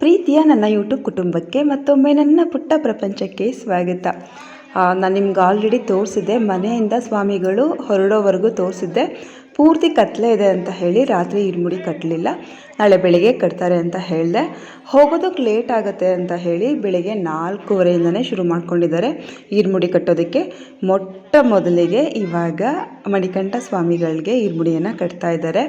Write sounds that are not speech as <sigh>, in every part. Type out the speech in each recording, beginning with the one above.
ಪ್ರೀತಿಯ ನನ್ನ ಯೂಟ್ಯೂಬ್ ಕುಟುಂಬಕ್ಕೆ ಮತ್ತೊಮ್ಮೆ ನನ್ನ ಪುಟ್ಟ ಪ್ರಪಂಚಕ್ಕೆ ಸ್ವಾಗತ. ನಾನು ನಿಮ್ಗೆ ಆಲ್ರೆಡಿ ತೋರಿಸಿದ್ದೆ, ಮನೆಯಿಂದ ಸ್ವಾಮಿಗಳು ಹೊರಡೋವರೆಗೂ ತೋರಿಸಿದ್ದೆ. ಪೂರ್ತಿ ಕತ್ಲೆ ಇದೆ ಅಂತ ಹೇಳಿ ರಾತ್ರಿ ಇರ್ಮುಡಿ ಕಟ್ಟಲಿಲ್ಲ ನಾಳೆ ಬೆಳಿಗ್ಗೆ ಕಟ್ತಾರೆ ಅಂತ ಹೇಳಿದೆ. ಹೋಗೋದಕ್ಕೆ ಲೇಟ್ ಆಗುತ್ತೆ ಅಂತ ಹೇಳಿ ಬೆಳಿಗ್ಗೆ ನಾಲ್ಕೂವರೆಯಿಂದನೇ ಶುರು ಮಾಡ್ಕೊಂಡಿದ್ದಾರೆ ಇರ್ಮುಡಿ ಕಟ್ಟೋದಕ್ಕೆ. ಮೊಟ್ಟ ಮೊದಲಿಗೆ ಇವಾಗ ಮಣಿಕಂಠ ಸ್ವಾಮಿಗಳಿಗೆ ಇರ್ಮುಡಿಯನ್ನು ಕಟ್ತಾ ಇದ್ದಾರೆ.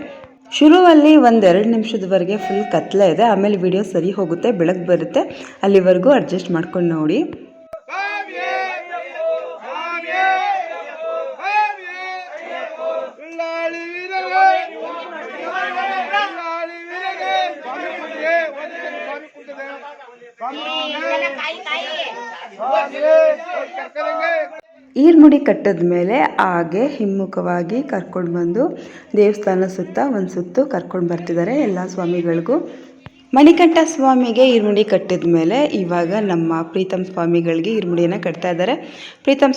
ಶುರುವಲ್ಲಿ ಒಂದೆರಡು ನಿಮಿಷದವರೆಗೆ ಫುಲ್ ಕತ್ಲೆ ಇದೆ. ಆಮೇಲೆ ವಿಡಿಯೋ ಸರಿ ಹೋಗುತ್ತೆ ಬೆಳಕು ಬರುತ್ತೆ. ಅಲ್ಲಿವರೆಗೂ ಅಡ್ಜಸ್ಟ್ ಮಾಡ್ಕೊಂಡು ನೋಡಿ. ಈರ್ಮುಡಿ ಕಟ್ಟಿದ ಮೇಲೆ ಹಾಗೆ ಹಿಮ್ಮುಖವಾಗಿ ಕರ್ಕೊಂಡು ಬಂದು ದೇವಸ್ಥಾನ ಸುತ್ತ ಒಂದು ಸುತ್ತು ಕರ್ಕೊಂಡು ಬರ್ತಿದ್ದಾರೆ ಎಲ್ಲ ಸ್ವಾಮಿಗಳಿಗೂ. ಮಣಿಕಂಠ ಸ್ವಾಮಿಗೆ ಈರ್ಮುಡಿ ಕಟ್ಟಿದ ಮೇಲೆ ಇವಾಗ ನಮ್ಮ ಪ್ರೀತಮ್ ಸ್ವಾಮಿಗಳಿಗೆ ಈರ್ಮುಡಿಯನ್ನು ಕಟ್ತಾ ಇದ್ದಾರೆ. ಪ್ರೀತಮ್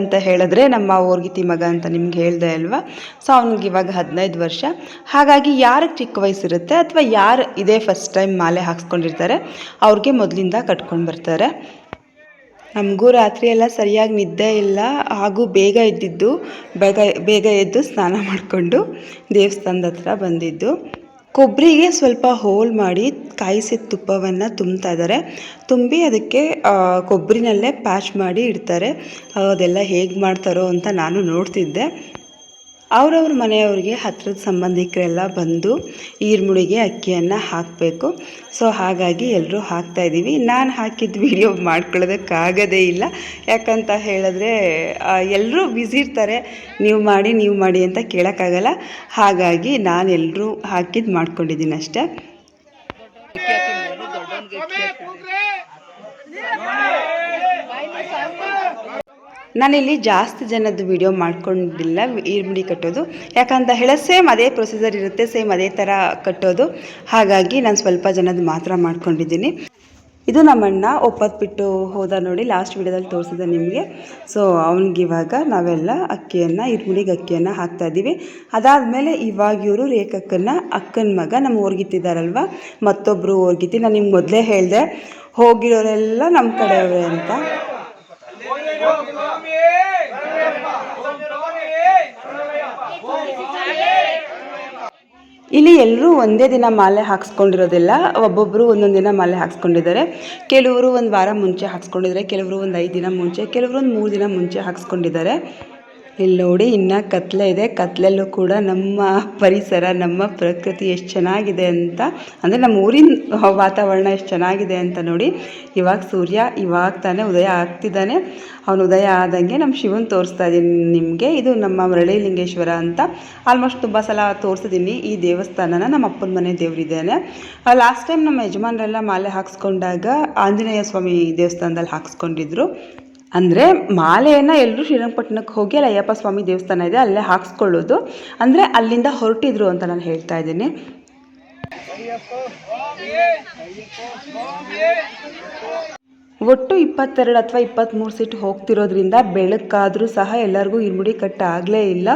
ಅಂತ ಹೇಳಿದ್ರೆ ನಮ್ಮ ಓರ್ಗಿತಿ ಮಗ ಅಂತ ನಿಮ್ಗೆ ಹೇಳ್ದೆ ಅಲ್ವಾ? ಸೊ ಅವ್ನಿಗೆ ಇವಾಗ ಹದಿನೈದು ವರ್ಷ. ಹಾಗಾಗಿ ಯಾರಿಗೆ ಚಿಕ್ಕ ವಯಸ್ಸಿರುತ್ತೆ ಅಥವಾ ಯಾರು ಇದೇ ಫಸ್ಟ್ ಟೈಮ್ ಮಾಲೆ ಹಾಕ್ಸ್ಕೊಂಡಿರ್ತಾರೆ, ಅವ್ರಿಗೆ ಮೊದಲಿಂದ ಕಟ್ಕೊಂಡು ಬರ್ತಾರೆ. ನಮಗೂ ರಾತ್ರಿ ಎಲ್ಲ ಸರಿಯಾಗಿ ನಿದ್ದೆ ಇಲ್ಲ. ಹಾಗೂ ಬೇಗ ಎದ್ದಿದ್ದು, ಬೇಗ ಬೇಗ ಎದ್ದು ಸ್ನಾನ ಮಾಡಿಕೊಂಡು ದೇವಸ್ಥಾನದ ಹತ್ರ ಬಂದಿದ್ದು. ಕೊಬ್ಬರಿಗೆ ಸ್ವಲ್ಪ ಹೋಲ್ ಮಾಡಿ ಕಾಯಿಸಿದ ತುಪ್ಪವನ್ನು ತುಂಬ್ತಾ ಇದ್ದಾರೆ. ತುಂಬಿ ಅದಕ್ಕೆ ಕೊಬ್ಬರಿನಲ್ಲೇ ಪ್ಯಾಚ್ ಮಾಡಿ ಇಡ್ತಾರೆ. ಅದೆಲ್ಲ ಹೇಗೆ ಮಾಡ್ತಾರೋ ಅಂತ ನಾನು ನೋಡ್ತಿದ್ದೆ. ಅವ್ರವ್ರ ಮನೆಯವ್ರಿಗೆ ಹತ್ರದ ಸಂಬಂಧಿಕರೆಲ್ಲ ಬಂದು ಈರ್ಮುಳಿಗೆ ಅಕ್ಕಿಯನ್ನು ಹಾಕಬೇಕು. ಸೊ ಹಾಗಾಗಿ ಎಲ್ಲರೂ ಹಾಕ್ತಾ ಇದ್ದೀವಿ. ನಾನು ಹಾಕಿದ ವಿಡಿಯೋ ಮಾಡ್ಕೊಳ್ಳೋದಕ್ಕಾಗೋದೇ ಇಲ್ಲ. ಯಾಕಂತ ಹೇಳಿದ್ರೆ ಎಲ್ಲರೂ ಬ್ಯುಸಿ ಇರ್ತಾರೆ. ನೀವು ಮಾಡಿ ನೀವು ಮಾಡಿ ಅಂತ ಕೇಳೋಕ್ಕಾಗಲ್ಲ. ಹಾಗಾಗಿ ನಾನು ಎಲ್ಲರೂ ಹಾಕಿದ್ದು ಮಾಡ್ಕೊಂಡಿದ್ದೀನಿ ಅಷ್ಟೇ. ನಾನಿಲ್ಲಿ ಜಾಸ್ತಿ ಜನದ್ದು ವಿಡಿಯೋ ಮಾಡ್ಕೊಂಡಿಲ್ಲ ಈರುಳ್ಳಿ ಕಟ್ಟೋದು. ಯಾಕಂತ ಹೇಳ ಸೇಮ್ ಅದೇ ಪ್ರೊಸೀಜರ್ ಇರುತ್ತೆ ಸೇಮ್ ಅದೇ ಥರ ಕಟ್ಟೋದು. ಹಾಗಾಗಿ ನಾನು ಸ್ವಲ್ಪ ಜನದ್ದು ಮಾತ್ರ ಮಾಡ್ಕೊಂಡಿದ್ದೀನಿ. ಇದು ನಮ್ಮಣ್ಣ ಒಪ್ಪತ್ತು ಬಿಟ್ಟು ಹೋದ ನೋಡಿ ಲಾಸ್ಟ್ ವಿಡಿಯೋದಲ್ಲಿ ತೋರಿಸಿದೆ ನಿಮಗೆ. ಸೊ ಅವನಿಗಿವಾಗ ನಾವೆಲ್ಲ ಅಕ್ಕಿಯನ್ನು ಇರ್ಮುಡಿಗೆ ಅಕ್ಕಿಯನ್ನು ಹಾಕ್ತಾ ಇದ್ದೀವಿ ಅದಾದಮೇಲೆ ಇವಾಗ ಇವರು ರೇಖಕ್ಕನ್ನ ಅಕ್ಕನ ಮಗ ನಮ್ಮ ಓರ್ಗಿತ್ತಿದ್ದಾರಲ್ವ ಮತ್ತೊಬ್ಬರು ಓರ್ಗಿತ್ತಿ ನಾನು ನಿಮ್ಗೆ ಮೊದಲೇ ಹೇಳಿದೆ, ಹೋಗಿರೋರೆಲ್ಲ ನಮ್ಮ ಕಡೆಯವರೇ ಅಂತ. ಇಲ್ಲಿ ಎಲ್ಲರೂ ಒಂದೇ ದಿನ ಮಾಲೆ ಹಾಕ್ಸ್ಕೊಂಡಿರೋದಿಲ್ಲ ಒಬ್ಬೊಬ್ಬರು ಒಂದೊಂದು ದಿನ ಮಾಲೆ ಹಾಕ್ಸ್ಕೊಂಡಿದ್ದಾರೆ. ಕೆಲವರು ಒಂದು ವಾರ ಮುಂಚೆ ಹಾಕ್ಸ್ಕೊಂಡಿದ್ದಾರೆ, ಕೆಲವರು ಒಂದು ಐದು ದಿನ ಮುಂಚೆ, ಕೆಲವರು ಒಂದು ಮೂರು ದಿನ ಮುಂಚೆ ಹಾಕ್ಸ್ಕೊಂಡಿದ್ದಾರೆ. ಇಲ್ಲಿ ನೋಡಿ, ಇನ್ನು ಕತ್ಲೆ ಇದೆ. ಕತ್ಲೆಲ್ಲೂ ಕೂಡ ನಮ್ಮ ಪರಿಸರ, ನಮ್ಮ ಪ್ರಕೃತಿ ಎಷ್ಟು ಚೆನ್ನಾಗಿದೆ ಅಂತ. ಅಂದರೆ ನಮ್ಮ ಊರಿನ ವಾತಾವರಣ ಎಷ್ಟು ಚೆನ್ನಾಗಿದೆ ಅಂತ ನೋಡಿ. ಇವಾಗ ಸೂರ್ಯ ಇವಾಗ ತಾನೇ ಉದಯ ಆಗ್ತಿದ್ದಾನೆ. ಅವನು ಉದಯ ಆದಂಗೆ ನಮ್ಮ ಶಿವನ್ ತೋರಿಸ್ತಾ ಇದ್ದೀನಿ ನಿಮಗೆ. ಇದು ನಮ್ಮ ಮರಳಿ ಲಿಂಗೇಶ್ವರ ಅಂತ. ಆಲ್ಮೋಸ್ಟ್ ತುಂಬ ಸಲ ತೋರಿಸಿದ್ದೀನಿ ಈ ದೇವಸ್ಥಾನನ. ನಮ್ಮ ಅಪ್ಪನ ಮನೆ ದೇವರಿದ್ದೇನೆ. ಲಾಸ್ಟ್ ಟೈಮ್ ನಮ್ಮ ಯಜಮಾನರೆಲ್ಲ ಮಾಲೆ ಹಾಕ್ಸ್ಕೊಂಡಾಗ ಆಂಜನೇಯ ಸ್ವಾಮಿ ದೇವಸ್ಥಾನದಲ್ಲಿ ಹಾಕ್ಸ್ಕೊಂಡಿದ್ರು. ಅಂದರೆ ಮಾಲೆಯನ್ನು ಎಲ್ಲರೂ ಶ್ರೀರಂಗಪಟ್ಟಣಕ್ಕೆ ಹೋಗಿ ಅಲ್ಲಿ ಅಯ್ಯಪ್ಪ ಸ್ವಾಮಿ ದೇವಸ್ಥಾನ ಇದೆ, ಅಲ್ಲೇ ಹಾಕ್ಸ್ಕೊಳ್ಳೋದು. ಅಂದರೆ ಅಲ್ಲಿಂದ ಹೊರಟಿದ್ರು ಅಂತ ನಾನು ಹೇಳ್ತಾ ಇದ್ದೀನಿ. ಒಟ್ಟು ಇಪ್ಪತ್ತೆರಡು ಅಥವಾ ಇಪ್ಪತ್ತ್ಮೂರು ಸೀಟ್ ಹೋಗ್ತಿರೋದ್ರಿಂದ ಬೆಳಕಾದರೂ ಸಹ ಎಲ್ಲರಿಗೂ ಇರ್ಮುಡಿ ಕಟ್ಟ ಆಗಲೇ ಇಲ್ಲ.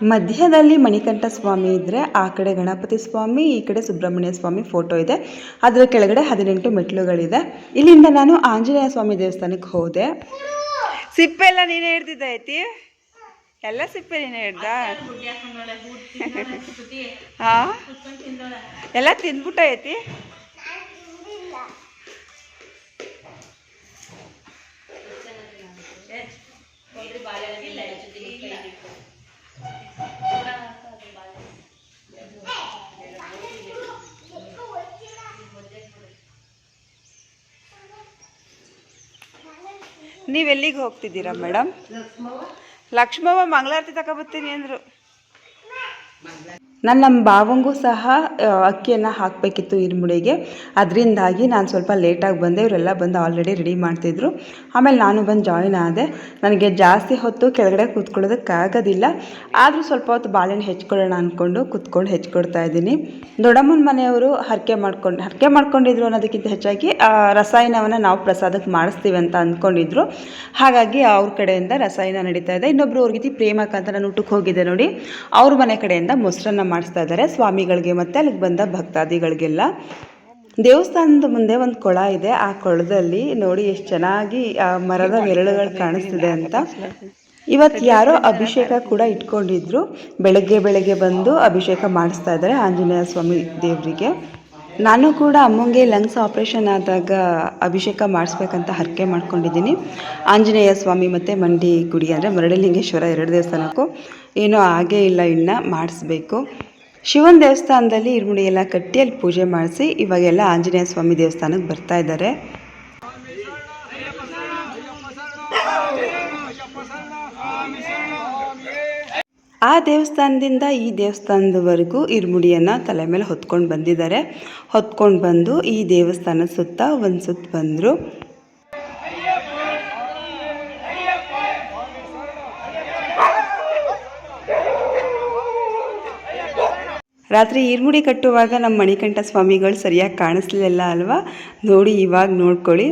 ಮಧ್ಯದಲ್ಲಿ ಮಣಿಕಂಠ ಸ್ವಾಮಿ ಇದ್ದರೆ ಆ ಕಡೆ ಗಣಪತಿ ಸ್ವಾಮಿ, ಈ ಕಡೆ ಸುಬ್ರಹ್ಮಣ್ಯ ಸ್ವಾಮಿ ಫೋಟೋ ಇದೆ. ಅದರ ಕೆಳಗಡೆ ಹದಿನೆಂಟು ಮೆಟ್ಲುಗಳಿದೆ ಇಲ್ಲಿಂದ ನಾನು ಆಂಜನೇಯ ಸ್ವಾಮಿ ದೇವಸ್ಥಾನಕ್ಕೆ ಹೋದೆ. ಸಿಪ್ಪೆ ಎಲ್ಲ ನೀನೇ ಹಿಡ್ದಿದ್ದ ಐತಿ ಎಲ್ಲ ಸಿಪ್ಪೆ ನೀನೇ ಹಿಡ್ದ? ಹಾ? ಎಲ್ಲ ತಿಂದ್ಬಿಟ್ಟ ಐತಿ ನೀವೆಲ್ಲಿಗೆ ಹೋಗ್ತಿದ್ದೀರಾ ಮೇಡಮ್ ಲಕ್ಷ್ಮವ್ವ ಮಂಗಳಾರತಿ ತಗೊಬತ್ತೀನಿ ಅಂದರು. ನಾನು ನಮ್ಮ ಭಾವಂಗೂ ಸಹ ಅಕ್ಕಿಯನ್ನು ಹಾಕಬೇಕಿತ್ತು ಇರ್ಮುಡಿಗೆ ಅದರಿಂದಾಗಿ ನಾನು ಸ್ವಲ್ಪ ಲೇಟಾಗಿ ಬಂದೆ, ಇವರೆಲ್ಲ ಬಂದು ಆಲ್ರೆಡಿ ರೆಡಿ ಮಾಡ್ತಿದ್ರು. ಆಮೇಲೆ ನಾನು ಬಂದು ಜಾಯಿನ್ ಆದೆ. ನನಗೆ ಜಾಸ್ತಿ ಹೊತ್ತು ಕೆಳಗಡೆ ಕೂತ್ಕೊಳ್ಳೋದಕ್ಕಾಗೋದಿಲ್ಲ. ಆದರೂ ಸ್ವಲ್ಪ ಹೊತ್ತು ಬಾಳೆಹಣ್ಣು ಹೆಚ್ಕೊಳ್ಳೋಣ ಅಂದ್ಕೊಂಡು ಕೂತ್ಕೊಂಡು ಹೆಚ್ಕೊಡ್ತಾ ಇದ್ದೀನಿ. ದೊಡ್ಡಮ್ಮನ ಮನೆಯವರು ಹರಕೆ ಮಾಡ್ಕೊಂಡು, ಹರಕೆ ಮಾಡ್ಕೊಂಡಿದ್ರು ಅನ್ನೋದಕ್ಕಿಂತ ಹೆಚ್ಚಾಗಿ ರಸಾಯನವನ್ನು ನಾವು ಪ್ರಸಾದಕ್ಕೆ ಮಾಡಿಸ್ತೀವಿ ಅಂತ ಅಂದ್ಕೊಂಡಿದ್ರು ಹಾಗಾಗಿ ಅವ್ರ ಕಡೆಯಿಂದ ರಸಾಯನ ನಡೀತಾ ಇದೆ. ಇನ್ನೊಬ್ರು ಅವ್ರಿಗೆ ಪ್ರೇಮಕ ಅಂತ ನಾನು ಊಟಕ್ಕೆ ಹೋಗಿದ್ದೆ ನೋಡಿ. ಅವ್ರ ಮನೆ ಕಡೆಯಿಂದ ಮೊಸರನ್ನ ಮಾಡಿಸ್ತಾ ಇದ್ದಾರೆ. ಸ್ವಾಮಿಗಳಿಗೆ ಮತ್ತು ಅಲ್ಲಿಗೆ ಬಂದ ಭಕ್ತಾದಿಗಳಿಗೆಲ್ಲ. ದೇವಸ್ಥಾನದ ಮುಂದೆ ಒಂದು ಕೊಳ ಇದೆ. ಆ ಕೊಳದಲ್ಲಿ ನೋಡಿ ಎಷ್ಟು ಚೆನ್ನಾಗಿ, ಆ ಮರದ ನೆರಳುಗಳು ಕಾಣಿಸ್ತಿದೆ ಅಂತ. ಇವತ್ತು ಯಾರೋ ಅಭಿಷೇಕ ಕೂಡ ಇಟ್ಕೊಂಡಿದ್ರು. ಬೆಳಗ್ಗೆ ಬೆಳಗ್ಗೆ ಬಂದು ಅಭಿಷೇಕ ಮಾಡಿಸ್ತಾ ಇದ್ದಾರೆ ಆಂಜನೇಯ ಸ್ವಾಮಿ ದೇವರಿಗೆ. ನಾನು ಕೂಡ ಅಮ್ಮಂಗೆ ಲಂಗ್ಸ್ ಆಪ್ರೇಷನ್ ಆದಾಗ ಅಭಿಷೇಕ ಮಾಡಿಸ್ಬೇಕಂತ ಹರಕೆ ಮಾಡ್ಕೊಂಡಿದ್ದೀನಿ. ಆಂಜನೇಯ ಸ್ವಾಮಿ ಮತ್ತು ಮಂಡಿ ಗುಡಿ ಅಂದರೆ ಮರಡಲಿಂಗೇಶ್ವರ ಎರಡು ದೇವಸ್ಥಾನಕ್ಕೂ. ಏನೂ ಹಾಗೇ ಇಲ್ಲ, ಇನ್ನು ಮಾಡಿಸ್ಬೇಕು. ಶಿವನ ದೇವಸ್ಥಾನದಲ್ಲಿ ಇರುಮುಡಿ ಎಲ್ಲ ಕಟ್ಟಿ ಅಲ್ಲಿ ಪೂಜೆ ಮಾಡಿಸಿ ಇವಾಗೆಲ್ಲ ಆಂಜನೇಯ ಸ್ವಾಮಿ ದೇವಸ್ಥಾನಕ್ಕೆ ಬರ್ತಾ ಇದ್ದಾರೆ. ಆ ದೇವಸ್ಥಾನದಿಂದ ಈ ದೇವಸ್ಥಾನದವರೆಗೂ ಇರುಮುಡಿಯನ್ನು ತಲೆ ಮೇಲೆ ಹೊತ್ಕೊಂಡು ಬಂದಿದ್ದಾರೆ. ಹೊತ್ಕೊಂಡು ಬಂದು ಈ ದೇವಸ್ಥಾನದ ಸುತ್ತ ಒಂದು ಸುತ್ತ ಬಂದರು. ರಾತ್ರಿ ಈರ್ಮುಡಿ ಕಟ್ಟುವಾಗ ನಮ್ಮ ಮಣಿಕಂಠ ಸ್ವಾಮಿಗಳು ಸರಿಯಾಗಿ ಕಾಣಿಸ್ಲಿಲ್ಲ ಅಲ್ವಾ? ನೋಡಿ ಇವಾಗ ನೋಡ್ಕೊಳ್ಳಿ.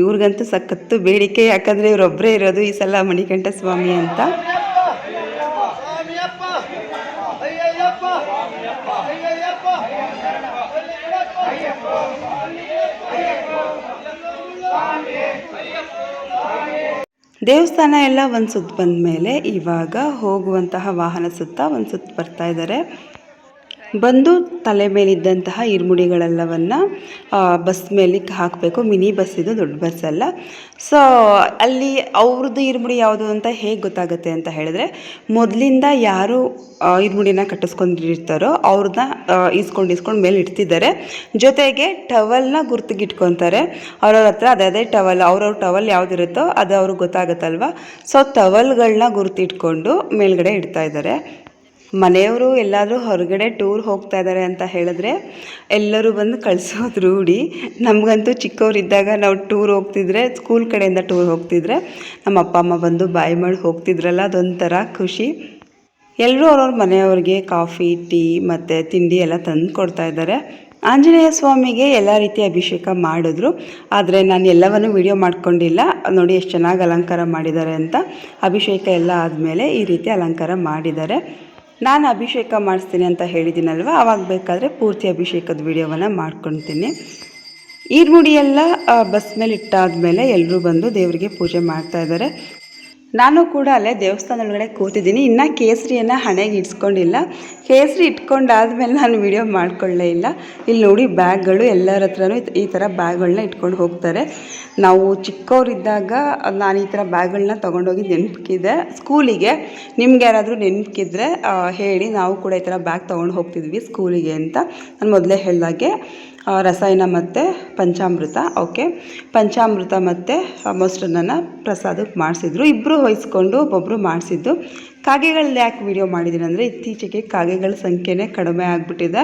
ಇವ್ರಿಗಂತೂ ಸಖತ್ತು ಬೇಡಿಕೆ, ಯಾಕಂದರೆ ಇವರೊಬ್ಬರೇ ಇರೋದು ಈ ಸಲ ಮಣಿಕಂಠ ಸ್ವಾಮಿ ಅಂತ. ದೇವಸ್ಥಾನ ಎಲ್ಲ ಒಂದು ಸುತ್ತ ಬಂದಮೇಲೆ ಇವಾಗ ಹೋಗುವಂತಹ ವಾಹನ ಸುತ್ತ ಒಂದು ಸುತ್ತ ಬರ್ತಾ ಇದ್ದಾರೆ ಬಂದು ತಲೆ ಮೇಲಿದ್ದಂತಹ ಇರುಮುಡಿಗಳೆಲ್ಲವನ್ನು ಬಸ್ ಮೇಲೆ ಹಾಕಬೇಕು. ಮಿನಿ ಬಸ್ ಇದು, ದೊಡ್ಡ ಬಸ್ ಅಲ್ಲ. ಸೊ ಅಲ್ಲಿ ಅವ್ರದ್ದು ಇರುಮುಡಿ ಯಾವುದು ಅಂತ ಹೇಗೆ ಗೊತ್ತಾಗುತ್ತೆ ಅಂತ ಹೇಳಿದ್ರೆ, ಮೊದಲಿಂದ ಯಾರು ಇರ್ಮುಡಿನ ಕಟ್ಟಿಸ್ಕೊಂಡಿರ್ತಾರೋ ಅವ್ರನ್ನ ಈಸ್ಕೊಂಡು ಈಸ್ಕೊಂಡು ಮೇಲೆ ಇಡ್ತಿದ್ದಾರೆ. ಜೊತೆಗೆ ಟವಲ್ನ ಗುರ್ತಿಗಿಟ್ಕೊತಾರೆ. ಅವ್ರವ್ರ ಹತ್ರ ಅದೇ ಟವಲ್, ಅವ್ರವ್ರ ಟವಲ್ ಯಾವುದಿರುತ್ತೋ ಅದು ಅವ್ರಿಗೆ ಗೊತ್ತಾಗುತ್ತಲ್ವ? ಸೊ ಟವಲ್ಗಳನ್ನ ಗುರ್ತಿಟ್ಕೊಂಡು ಮೇಲ್ಗಡೆ ಇಡ್ತಾ ಇದ್ದಾರೆ. ಮನೆಯವರು ಎಲ್ಲಾದರೂ ಹೊರಗಡೆ ಟೂರ್ ಹೋಗ್ತಾ ಇದ್ದಾರೆ ಅಂತ ಹೇಳಿದ್ರೆ ಎಲ್ಲರೂ ಬಂದು ಕಳಿಸೋದು ರೂಢಿ. ನಮಗಂತೂ ಚಿಕ್ಕವರಿದ್ದಾಗ ನಾವು ಟೂರ್ ಹೋಗ್ತಿದ್ರೆ, ಸ್ಕೂಲ್ ಕಡೆಯಿಂದ ಟೂರ್ ಹೋಗ್ತಿದ್ರೆ ನಮ್ಮ ಅಪ್ಪ, ಅಮ್ಮ ಬಂದು ಬಾಯಿ ಮಾಡಿ ಹೋಗ್ತಿದ್ರಲ್ಲ, ಅದೊಂಥರ ಖುಷಿ. ಎಲ್ಲರೂ ಅವ್ರವ್ರ ಮನೆಯವ್ರಿಗೆ ಕಾಫಿ, ಟೀ ಮತ್ತು ತಿಂಡಿ ಎಲ್ಲ ತಂದು ಕೊಡ್ತಾ ಇದ್ದಾರೆ ಆಂಜನೇಯ ಸ್ವಾಮಿಗೆ ಎಲ್ಲ ರೀತಿಯ ಅಭಿಷೇಕ ಮಾಡಿದ್ರು. ಆದರೆ ನಾನು ಎಲ್ಲವನ್ನು ವಿಡಿಯೋ ಮಾಡ್ಕೊಂಡಿಲ್ಲ. ನೋಡಿ ಎಷ್ಟು ಚೆನ್ನಾಗಿ ಅಲಂಕಾರ ಮಾಡಿದ್ದಾರೆ ಅಂತ. ಅಭಿಷೇಕ ಎಲ್ಲ ಆದಮೇಲೆ ಈ ರೀತಿ ಅಲಂಕಾರ ಮಾಡಿದ್ದಾರೆ. ನಾನು ಅಭಿಷೇಕ ಮಾಡಿಸ್ತೀನಿ ಅಂತ ಹೇಳಿದ್ದೀನಲ್ವ? ಆವಾಗ ಬೇಕಾದರೆ ಪೂರ್ತಿ ಅಭಿಷೇಕದ ವಿಡಿಯೋವನ್ನು ಮಾಡ್ಕೊತೀನಿ. ಈರುಳ್ಳಿ ಎಲ್ಲ ಬಸ್ ಮೇಲೆ ಇಟ್ಟಾದ್ಮೇಲೆ ಎಲ್ಲರೂ ಬಂದು ದೇವರಿಗೆ ಪೂಜೆ ಮಾಡ್ತಾ ಇದ್ದಾರೆ. ನಾನು ಕೂಡ ಅಲ್ಲೇ ದೇವಸ್ಥಾನ ಒಳಗಡೆ ಕೂತಿದ್ದೀನಿ. ಇನ್ನು ಕೇಸರಿಯನ್ನು ಹಣೆಗೆ ಇಡ್ಸ್ಕೊಂಡಿಲ್ಲ. ಕೇಸರಿ ಇಟ್ಕೊಂಡಾದ್ಮೇಲೆ ನಾನು ವಿಡಿಯೋ ಮಾಡ್ಕೊಳ್ಳೇ ಇಲ್ಲ. ಇಲ್ಲಿ ನೋಡಿ ಬ್ಯಾಗ್ಗಳು ಎಲ್ಲರ ಹತ್ರನೂ ಈ- ಥರ ಬ್ಯಾಗ್ಗಳನ್ನ ಇಟ್ಕೊಂಡು ಹೋಗ್ತಾರೆ. ನಾವು ಚಿಕ್ಕವರಿದ್ದಾಗ ನಾನು ಈ ಥರ ಬ್ಯಾಗ್ಗಳನ್ನ ತೊಗೊಂಡೋಗಿ ನೆನಪಿದೆ. ಸ್ಕೂಲಿಗೆ ನಿಮ್ಗೆ ಯಾರಾದರೂ ನೆನಪಿದ್ರೆ ಹೇಳಿ ನಾವು ಕೂಡ ಈ ಥರ ಬ್ಯಾಗ್ ತೊಗೊಂಡು ಹೋಗ್ತಿದ್ವಿ ಸ್ಕೂಲಿಗೆ ಅಂತ. ನಾನು ಮೊದಲೇ ಹೇಳಿದಾಗೆ. ರಸಾಯನ ಮತ್ತು ಪಂಚಾಮೃತ, ಓಕೆ. ಪಂಚಾಮೃತ ಮತ್ತು ಮೊಸರನ್ನ ಪ್ರಸಾದಕ್ಕೆ ಮಾಡಿಸಿದ್ರು. ಇಬ್ಬರು ವಹಿಸ್ಕೊಂಡು ಒಬ್ಬೊಬ್ಬರು ಮಾಡಿಸಿದ್ದು. ಕಾಗೆಗಳು ಯಾಕೆ ವಿಡಿಯೋ ಮಾಡಿದ್ದೀನಿ ಅಂದರೆ ಇತ್ತೀಚೆಗೆ ಕಾಗೆಗಳ ಸಂಖ್ಯೆನೇ ಕಡಿಮೆ ಆಗಿಬಿಟ್ಟಿದೆ.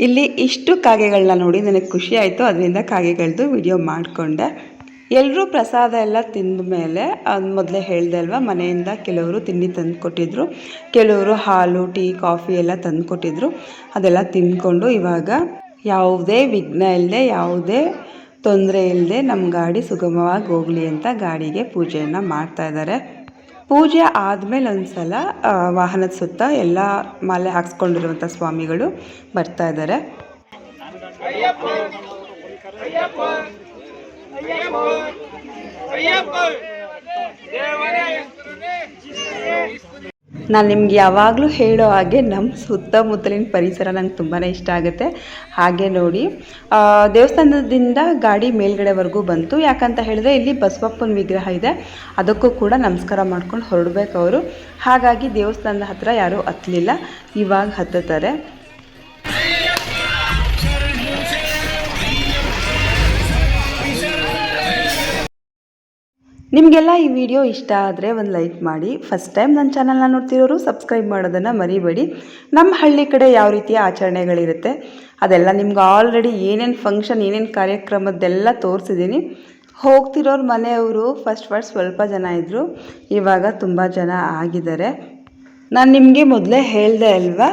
ಇಲ್ಲಿ ಇಷ್ಟು ಕಾಗೆಗಳನ್ನ ನೋಡಿ ನನಗೆ ಖುಷಿ ಆಯಿತು. ಅದರಿಂದ ಕಾಗೆಗಳದ್ದು ವಿಡಿಯೋ ಮಾಡಿಕೊಂಡೆ. ಎಲ್ಲರೂ ಪ್ರಸಾದ ಎಲ್ಲ ತಿಂದ ಮೇಲೆ ಮೊದಲೇ ಹೇಳಿದೆ ಅಲ್ವಾ, ಮನೆಯಿಂದ ಕೆಲವರು ತಿಂಡಿ ತಂದು ಕೊಟ್ಟಿದ್ರು. ಕೆಲವರು ಹಾಲು, ಟೀ, ಕಾಫಿ ಎಲ್ಲ ತಂದು ಕೊಟ್ಟಿದ್ರು. ಅದೆಲ್ಲ ತಿಂದ್ಕೊಂಡು ಇವಾಗ ಯಾವುದೇ ವಿಘ್ನ ಇಲ್ಲದೆ ಯಾವುದೇ ತೊಂದರೆ ಇಲ್ಲದೆ ನಮ್ಮ ಗಾಡಿ ಸುಗಮವಾಗಿ ಹೋಗಲಿ ಅಂತ ಗಾಡಿಗೆ ಪೂಜೆಯನ್ನು ಮಾಡ್ತಾ ಇದ್ದಾರೆ. ಪೂಜೆ ಆದಮೇಲೆ ಒಂದು ಸಲ ವಾಹನದ ಸುತ್ತ ಎಲ್ಲ ಮಾಲೆ ಹಾಕ್ಸ್ಕೊಂಡಿರುವಂಥ ಸ್ವಾಮಿಗಳು ಬರ್ತಾ ಇದ್ದಾರೆ. ಅಯ್ಯಪ್ಪ ಅಯ್ಯಪ್ಪ ಅಯ್ಯಪ್ಪ ಅಯ್ಯಪ್ಪ ದೇವರೇ ಹೆಸರೇ ನಾನು ನಿಮ್ಗೆ ಯಾವಾಗಲೂ ಹೇಳೋ ಹಾಗೆ ನಮ್ಮ ಸುತ್ತಮುತ್ತಲಿನ ಪರಿಸರ ನಂಗೆ ತುಂಬಾ ಇಷ್ಟ ಆಗುತ್ತೆ. ಹಾಗೆ ನೋಡಿ ದೇವಸ್ಥಾನದಿಂದ ಗಾಡಿ ಮೇಲ್ಗಡೆವರೆಗೂ ಬಂತು. ಯಾಕಂತ ಹೇಳಿದ್ರೆ ಇಲ್ಲಿ ಬಸವಪ್ಪನ ವಿಗ್ರಹ ಇದೆ. ಅದಕ್ಕೂ ಕೂಡ ನಮಸ್ಕಾರ ಮಾಡ್ಕೊಂಡು ಹೊರಡ್ಬೇಕು ಅವರು. ಹಾಗಾಗಿ ದೇವಸ್ಥಾನದ ಹತ್ರ ಯಾರೂ ಹತ್ತಲಿಲ್ಲ ಇವಾಗ ಹತ್ತುತ್ತಾರೆ. ನಿಮಗೆಲ್ಲ ಈ ವಿಡಿಯೋ ಇಷ್ಟ ಆದರೆ ಒಂದು ಲೈಕ್ ಮಾಡಿ. ಫಸ್ಟ್ ಟೈಮ್ ನನ್ನ ಚಾನಲ್ನ ನೋಡ್ತಿರೋರು ಸಬ್ಸ್ಕ್ರೈಬ್ ಮಾಡೋದನ್ನು ಮರಿಬೇಡಿ. ನಮ್ಮ ಹಳ್ಳಿ ಕಡೆ ಯಾವ ರೀತಿಯ ಆಚರಣೆಗಳಿರುತ್ತೆ, ಅದೆಲ್ಲ ನಿಮ್ಗೆ ಆಲ್ರೆಡಿ ಏನೇನು ಫಂಕ್ಷನ್ ಏನೇನು ಕಾರ್ಯಕ್ರಮದ್ದೆಲ್ಲ ತೋರಿಸಿದ್ದೀನಿ ಹೋಗ್ತಿರೋರು ಮನೆಯವರು ಫಸ್ಟ್ ಫಸ್ಟ್ ಸ್ವಲ್ಪ ಜನ ಇದ್ದರು ಇವಾಗ ತುಂಬ ಜನ ಆಗಿದ್ದಾರೆ. ನಾನು ನಿಮಗೆ ಮೊದಲೇ ಹೇಳಿದೆ ಅಲ್ವಾ?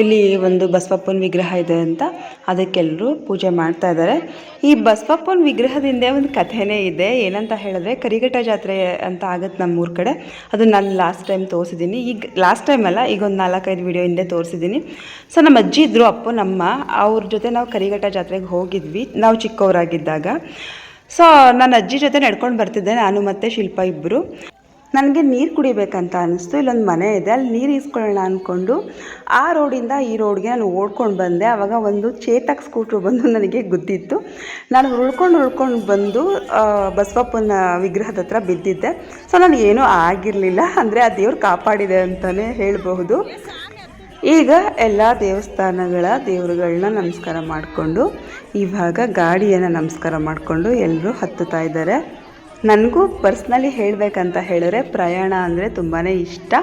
ಇಲ್ಲಿ ಒಂದು ಬಸವಪ್ಪನ ವಿಗ್ರಹ ಇದೆ ಅಂತ. ಅದಕ್ಕೆಲ್ಲರೂ ಪೂಜೆ ಮಾಡ್ತಾ ಇದ್ದಾರೆ ಈ ಬಸವಪ್ಪನ ವಿಗ್ರಹದಿಂದ ಒಂದು ಕಥೆನೇ ಇದೆ. ಏನಂತ ಹೇಳಿದ್ರೆ, ಕರಿಘಟ್ಟ ಜಾತ್ರೆ ಅಂತ ಆಗುತ್ತೆ ನಮ್ಮೂರ ಕಡೆ. ಅದು ನಾನು ಲಾಸ್ಟ್ ಟೈಮ್ ತೋರಿಸಿದ್ದೀನಿ ಈಗ ಲಾಸ್ಟ್ ಟೈಮ್ ಅಲ್ಲ, ಈಗ ಒಂದು ನಾಲ್ಕೈದು ವಿಡಿಯೋ ಹಿಂದೆ ತೋರಿಸಿದ್ದೀನಿ ಸೊ ನಮ್ಮ ಅಜ್ಜಿ ಇದ್ದರು ಅಪ್ಪು, ನಮ್ಮ, ಅವ್ರ ಜೊತೆ ನಾವು ಕರಿಘಟ್ಟ ಜಾತ್ರೆಗೆ ಹೋಗಿದ್ವಿ, ನಾವು ಚಿಕ್ಕವರಾಗಿದ್ದಾಗ. ಸೊ ನನ್ನ ಅಜ್ಜಿ ಜೊತೆ ನಡ್ಕೊಂಡು ಬರ್ತಿದ್ದೆ. ನಾನು ಮತ್ತು ಶಿಲ್ಪ ಇಬ್ಬರು ನನಗೆ ನೀರು ಕುಡಿಬೇಕಂತ ಅನ್ನಿಸ್ತು. ಇಲ್ಲೊಂದು ಮನೆ ಇದೆ, ಅಲ್ಲಿ ನೀರು ಈಸ್ಕೊಳ್ಳೋಣ ಅಂದ್ಕೊಂಡು ಆ ರೋಡಿಂದ ಈ ರೋಡ್ಗೆ ನಾನು ಓಡ್ಕೊಂಡು ಬಂದೆ. ಆವಾಗ ಒಂದು ಚೇತಕ್ ಸ್ಕೂಟ್ರು ಬಂದು <laughs> ನನಗೆ ಗುದ್ದಿತ್ತು. ನಾನು ಉಳ್ಕೊಂಡು ಉಳ್ಕೊಂಡು ಬಂದು ಬಸವಪ್ಪನ ವಿಗ್ರಹದ ಹತ್ರ ಬಿದ್ದಿದ್ದೆ. ಸೊ ನನಗೇನೂ ಆಗಿರಲಿಲ್ಲ. ಅಂದರೆ ಆ ದೇವ್ರು ಕಾಪಾಡಿದೆ ಅಂತಲೇ ಹೇಳಬಹುದು. ಈಗ ಎಲ್ಲ ದೇವಸ್ಥಾನಗಳ ದೇವರುಗಳನ್ನ ನಮಸ್ಕಾರ ಮಾಡಿಕೊಂಡು, ಇವಾಗ ಗಾಡಿಯನ್ನು ನಮಸ್ಕಾರ ಮಾಡಿಕೊಂಡು ಎಲ್ಲರೂ ಹತ್ತುತ್ತಾ ಇದ್ದಾರೆ. ನನಗೂ ಪರ್ಸ್ನಲಿ ಹೇಳಬೇಕಂತ ಹೇಳಿದ್ರೆ ಪ್ರಯಾಣ ಅಂದರೆ ತುಂಬಾ ಇಷ್ಟ.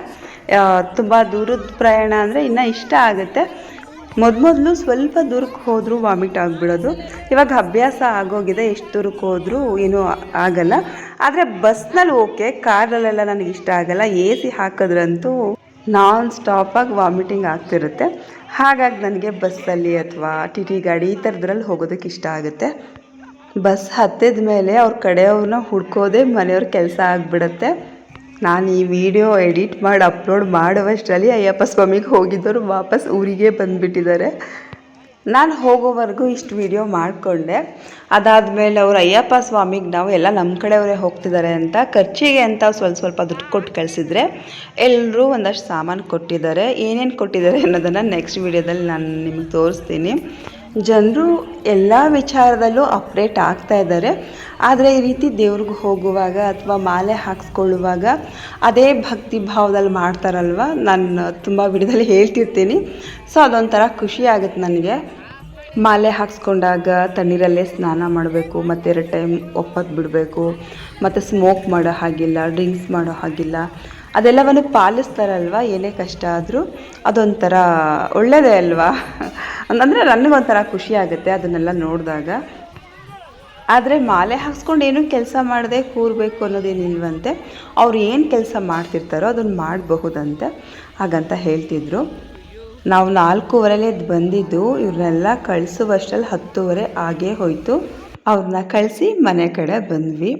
ತುಂಬ ದೂರದ ಪ್ರಯಾಣ ಅಂದರೆ ಇನ್ನೂ ಇಷ್ಟ ಆಗುತ್ತೆ. ಮೊದಮೊದಲು ಸ್ವಲ್ಪ ದೂರಕ್ಕೆ ಹೋದರೂ ವಾಮಿಟ್ ಆಗಿಬಿಡೋದು. ಇವಾಗ ಅಭ್ಯಾಸ ಆಗೋಗಿದೆ, ಎಷ್ಟು ದೂರಕ್ಕೆ ಹೋದರೂ ಏನೂ ಆಗಲ್ಲ. ಆದರೆ ಬಸ್ನಲ್ಲಿ ಓಕೆ ಕಾರಲ್ಲೆಲ್ಲ ನನಗೆ ಇಷ್ಟ ಆಗಲ್ಲ. ಎ ಸಿ ಹಾಕಿದ್ರಂತೂ ನಾನ್ ಸ್ಟಾಪಾಗಿ ವಾಮಿಟಿಂಗ್ ಆಗ್ತಿರುತ್ತೆ. ಹಾಗಾಗಿ ನನಗೆ ಬಸ್ಸಲ್ಲಿ ಅಥವಾ ಟಿ ಟಿ ಗಾಡಿ ಈ ಥರದ್ರಲ್ಲಿ ಹೋಗೋದಕ್ಕೆ ಇಷ್ಟ ಆಗುತ್ತೆ. ಬಸ್ ಹತ್ತಿದ ಮೇಲೆ ಅವ್ರ ಕಡೆಯವ್ರನ್ನ ಹುಡ್ಕೋದೆ ಮನೆಯವ್ರ ಕೆಲಸ ಆಗಿಬಿಡುತ್ತೆ. ನಾನು ಈ ವಿಡಿಯೋ ಎಡಿಟ್ ಮಾಡಿ ಅಪ್ಲೋಡ್ ಮಾಡುವಷ್ಟರಲ್ಲಿ ಅಯ್ಯಪ್ಪ ಸ್ವಾಮಿಗೆ ಹೋಗಿದ್ದವರು ವಾಪಸ್ ಊರಿಗೆ ಬಂದುಬಿಟ್ಟಿದ್ದಾರೆ. ನಾನು ಹೋಗೋವರೆಗೂ ಇಷ್ಟು ವಿಡಿಯೋ ಮಾಡಿಕೊಂಡೆ. ಅದಾದಮೇಲೆ ಅವ್ರು ಅಯ್ಯಪ್ಪ ಸ್ವಾಮಿಗೆ ನಾವು ಎಲ್ಲ ನಮ್ಮ ಕಡೆಯವರೇ ಹೋಗ್ತಿದ್ದಾರೆ ಅಂತ ಖರ್ಚಿಗೆ ಅಂತ ಸ್ವಲ್ಪ ಸ್ವಲ್ಪ ದುಡ್ಡು ಕೊಟ್ಟು ಕಳಿಸಿದ್ರೆ ಎಲ್ಲರೂ ಒಂದಷ್ಟು ಸಾಮಾನು ಕೊಟ್ಟಿದ್ದಾರೆ. ಏನೇನು ಕೊಟ್ಟಿದ್ದಾರೆ ಅನ್ನೋದನ್ನು ನೆಕ್ಸ್ಟ್ ವಿಡಿಯೋದಲ್ಲಿ ನಾನು ನಿಮಗೆ ತೋರಿಸ್ತೀನಿ. ಜನರು ಎಲ್ಲ ವಿಚಾರದಲ್ಲೂ ಅಪ್ಡೇಟ್ ಆಗ್ತಾ ಇದ್ದಾರೆ. ಆದರೆ ಈ ರೀತಿ ದೇವ್ರಿಗೆ ಹೋಗುವಾಗ ಅಥವಾ ಮಾಲೆ ಹಾಕ್ಸ್ಕೊಳ್ಳುವಾಗ ಅದೇ ಭಕ್ತಿ ಭಾವದಲ್ಲಿ ಮಾಡ್ತಾರಲ್ವ? ನಾನು ತುಂಬ ವಿಡಿಯೋದಲ್ಲಿ ಹೇಳ್ತಿರ್ತೀನಿ. ಸೊ ಅದೊಂಥರ ಖುಷಿ ಆಗುತ್ತೆ ನನಗೆ. ಮಾಲೆ ಹಾಕ್ಸ್ಕೊಂಡಾಗ ತಣ್ಣೀರಲ್ಲೇ ಸ್ನಾನ ಮಾಡಬೇಕು, ಮತ್ತು ಎರಡು ಟೈಮ್ ಒಪ್ಪತ್ತು ಬಿಡಬೇಕು, ಮತ್ತು ಸ್ಮೋಕ್ ಮಾಡೋ ಹಾಗಿಲ್ಲ ಡ್ರಿಂಕ್ಸ್ ಮಾಡೋ ಹಾಗಿಲ್ಲ. ಅದೆಲ್ಲವನ್ನು ಪಾಲಿಸ್ತಾರಲ್ವ? ಏನೇ ಕಷ್ಟ ಆದರೂ ಅದೊಂಥರ ಒಳ್ಳೆಯದೇ ಅಲ್ವಾ? ಅಂದರೆ ನನಗೊಂಥರ ಖುಷಿ ಆಗುತ್ತೆ ಅದನ್ನೆಲ್ಲ ನೋಡಿದಾಗ. ಆದರೆ ಮಾಲೆ ಹಾಕ್ಸ್ಕೊಂಡು ಏನೂ ಕೆಲಸ ಮಾಡದೆ ಕೂರಬೇಕು ಅನ್ನೋದೇನಿಲ್ವಂತೆ, ಅವ್ರು ಏನು ಕೆಲಸ ಮಾಡ್ತಿರ್ತಾರೋ ಅದನ್ನು ಮಾಡಬಹುದಂತೆ ಹಾಗಂತ ಹೇಳ್ತಿದ್ರು. ನಾವು ನಾಲ್ಕೂವರೆಲೇ ಬಂದಿದ್ದು, ಇವ್ರನ್ನೆಲ್ಲ ಕಳಿಸುವಷ್ಟರಲ್ಲಿ ಹತ್ತುವರೆ ಆಗೇ ಹೋಯಿತು. ಅವ್ರನ್ನ ಕಳಿಸಿ ಮನೆ ಕಡೆ ಬಂದ್ವಿ.